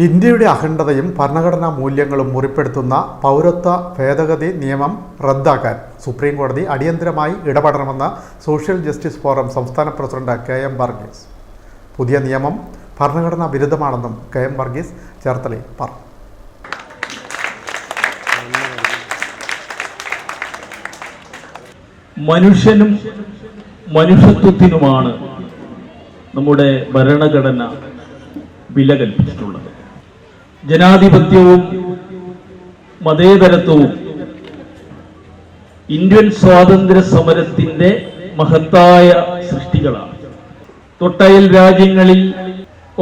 ഇന്ത്യയുടെ അഖണ്ഡതയും ഭരണഘടനാ മൂല്യങ്ങളും മുറിപ്പെടുത്തുന്ന പൗരത്വ ഭേദഗതി നിയമം റദ്ദാക്കാൻ സുപ്രീം കോടതി അടിയന്തരമായി ഇടപെടണമെന്ന് സോഷ്യൽ ജസ്റ്റിസ് ഫോറം സംസ്ഥാന പ്രസിഡന്റ് കെ എം വർഗീസ്. പുതിയ നിയമം ഭരണഘടനാ വിരുദ്ധമാണെന്നും കെ എം വർഗീസ് ചേർത്തലയിൽ പറഞ്ഞു. മനുഷ്യനും മനുഷ്യത്വത്തിനുമാണ് നമ്മുടെ ഭരണഘടന വില കൽപ്പിച്ചിട്ടുള്ളത് ജനാധിപത്യവും മതേതരത്വവും ഇന്ത്യൻ സ്വാതന്ത്ര്യ സമരത്തിന്റെ മഹത്തായ സൃഷ്ടികളാണ്. തൊട്ടയൽ രാജ്യങ്ങളിൽ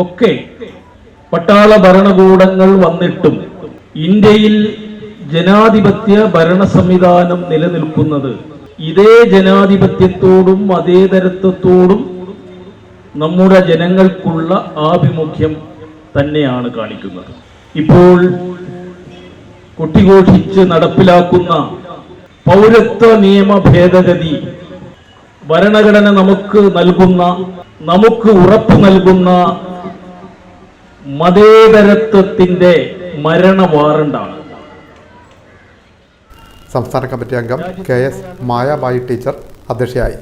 ഒക്കെ പട്ടാള ഭരണകൂടങ്ങൾ വന്നിട്ടും ഇന്ത്യയിൽ ജനാധിപത്യ ഭരണ സംവിധാനം നിലനിൽക്കുന്നത് ഇതേ ജനാധിപത്യത്തോടും മതേതരത്വത്തോടും നമ്മുടെ ജനങ്ങൾക്കുള്ള ആഭിമുഖ്യം തന്നെയാണ് കാണിക്കുന്നത്. ഇപ്പോൾ കൊട്ടിഘോഷിച്ച് നടപ്പിലാക്കുന്ന പൗരത്വ നിയമ ഭേദഗതി ഭരണഘടന നമുക്ക് നൽകുന്ന നമുക്ക് ഉറപ്പ് നൽകുന്ന മതേതരത്വത്തിന്റെ മരണ വാറണ്ടാണ്. സംസ്ഥാന കമ്മിറ്റി അംഗം കെ എസ് മായാബായി ടീച്ചർ അധ്യക്ഷയായി.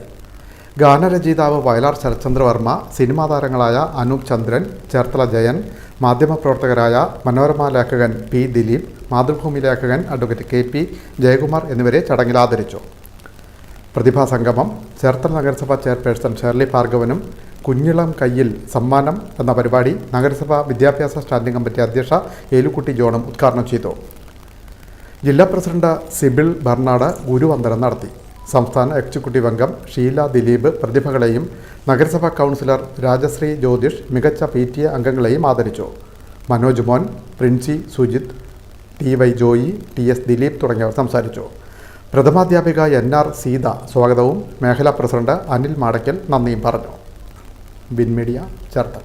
ഗാനരചയിതാവ് വയലാർ ശരത്ചന്ദ്രവർമ്മ സിനിമാ താരങ്ങളായ അനൂപ് ചന്ദ്രൻ ചേർത്തല ജയൻ മാധ്യമപ്രവർത്തകരായ മനോരമ ലേഖകൻ പി ദിലീപ് മാതൃഭൂമി ലേഖകൻ അഡ്വക്കേറ്റ് കെ പി ജയകുമാർ എന്നിവരെ ചടങ്ങിൽ ആദരിച്ചു. പ്രതിഭാ സംഗമം ചേർത്തല നഗരസഭ ചെയർപേഴ്സൺ ഷേർലി ഭാർഗവനും കുഞ്ഞിളം കയ്യിൽ സമ്മാനം എന്ന പരിപാടി നഗരസഭാ വിദ്യാഭ്യാസ സ്റ്റാൻഡിംഗ് കമ്മിറ്റി അധ്യക്ഷ ഏലുക്കുട്ടി ജോണും ഉദ്ഘാടനം ചെയ്തു. ജില്ലാ പ്രസിഡന്റ് സിബിൾ ബർണാട് ഗുരുവന്ദനം നടത്തി. സംസ്ഥാന എക്സിക്യൂട്ടീവ് അംഗം ഷീല ദിലീപ് പ്രതിഭകളെയും നഗരസഭാ കൗൺസിലർ രാജശ്രീ ജ്യോതിഷ് മികച്ച പി ടി എ അംഗങ്ങളെയും ആദരിച്ചു. Manoj Mon Princy Sujith T Y Joy T S Dileep തുടങ്ങിയവർ സംസാരിച്ചു. പ്രഥമാധ്യാപിക എൻ ആർ സീത സ്വാഗതവും മേഖലാ പ്രസിഡന്റ് അനിൽ മാടയ്ക്കൽ നന്ദിയും പറഞ്ഞു. ബിൻ മീഡിയ ചേർത്തല.